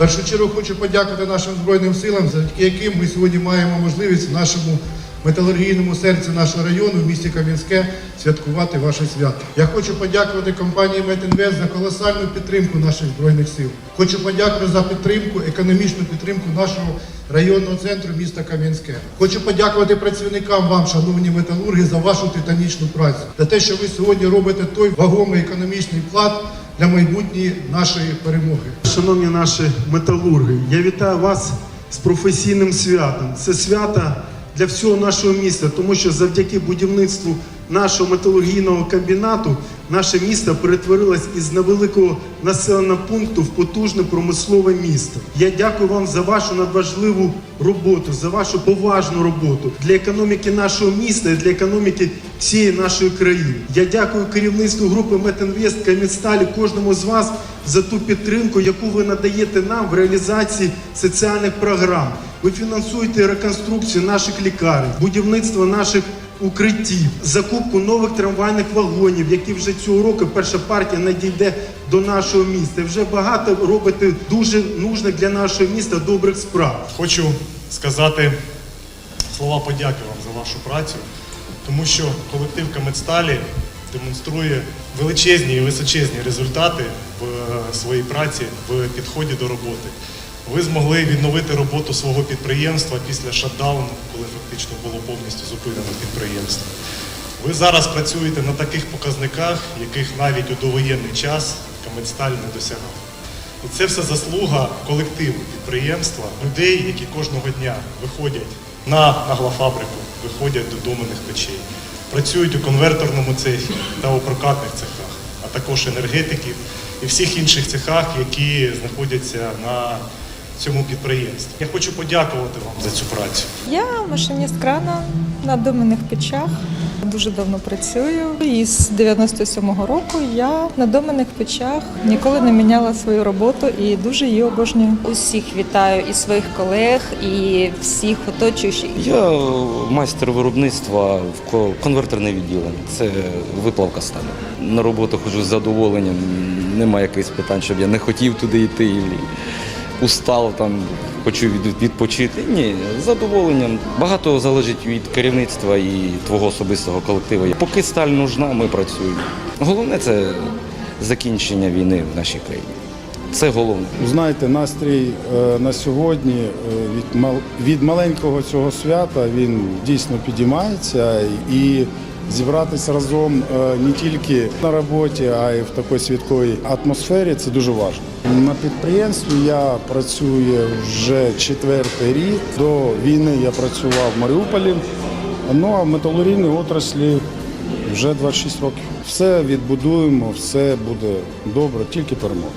першу чергу хочу подякувати нашим Збройним силам, завдяки яким ми сьогодні маємо можливість в нашому металургійному серці нашого району в місті Кам'янське святкувати ваше свято. Я хочу подякувати компанії Метінвест за колосальну підтримку наших збройних сил. Хочу подякувати за підтримку, економічну підтримку нашого районного центру міста Кам'янське. Хочу подякувати працівникам вам, шановні металурги, за вашу титанічну працю, за те, що ви сьогодні робите той вагомий економічний вклад для майбутньої нашої перемоги. Шановні наші металурги, я вітаю вас з професійним святом. Це свято для всього нашого міста, тому що завдяки будівництву нашого металургійного комбінату наше місто перетворилось із невеликого населеного пункту в потужне промислове місто. Я дякую вам за вашу надважливу роботу, за вашу поважну роботу для економіки нашого міста і для економіки всієї нашої країни. Я дякую керівництву групи Метінвест Кам'янсталі, кожному з вас за ту підтримку, яку ви надаєте нам в реалізації соціальних програм. Ви фінансуєте реконструкцію наших лікарень, будівництво наших укриттів, закупку нових трамвайних вагонів, які вже цього року перша партія надійде до нашого міста. Вже багато робите дуже нужних для нашого міста добрих справ. Хочу сказати слова подяки вам за вашу працю, тому що колектив Камедсталі демонструє величезні і височезні результати в е, своїй праці в підході до роботи. Ви змогли відновити роботу свого підприємства після шатдауну, коли фактично було повністю зупинено підприємство. Ви зараз працюєте на таких показниках, яких навіть у довоєнний час Камедсталь не досягав. І це все заслуга колективу підприємства, людей, які кожного дня виходять на наглофабрику, виходять до доменних печей, працюють у конверторному цехі та у прокатних цехах, а також енергетиків і всіх інших цехах, які знаходяться на цьому підприємстві. Я хочу подякувати вам за цю працю. Я машиніст крана на доменних печах. Дуже давно працюю. І з 97-го року я на доменних печах ніколи не міняла свою роботу і дуже її обожнюю. Усіх вітаю і своїх колег, і всіх оточуючих. Я майстер виробництва в ко- конвертерне відділення. Це виплавка сталі. На роботу ходжу з задоволенням. Немає якихось питань, щоб я не хотів туди йти. Устав там, хочу від- відпочити. Ні, з задоволенням. Багато залежить від керівництва і твого особистого колективу. Поки сталь нужна, ми працюємо. Головне це закінчення війни в нашій країні. Це головне. Знаєте, настрій е, на сьогодні е, від маленького цього свята він дійсно підіймається і зібратися разом е, не тільки на роботі, а й в такій святковій атмосфері це дуже важливо. На підприємстві я працюю вже четвертий рік. До війни я працював в Маріуполі, ну а в металургійній отраслі вже 26 років. Все відбудуємо, все буде добре, тільки перемога.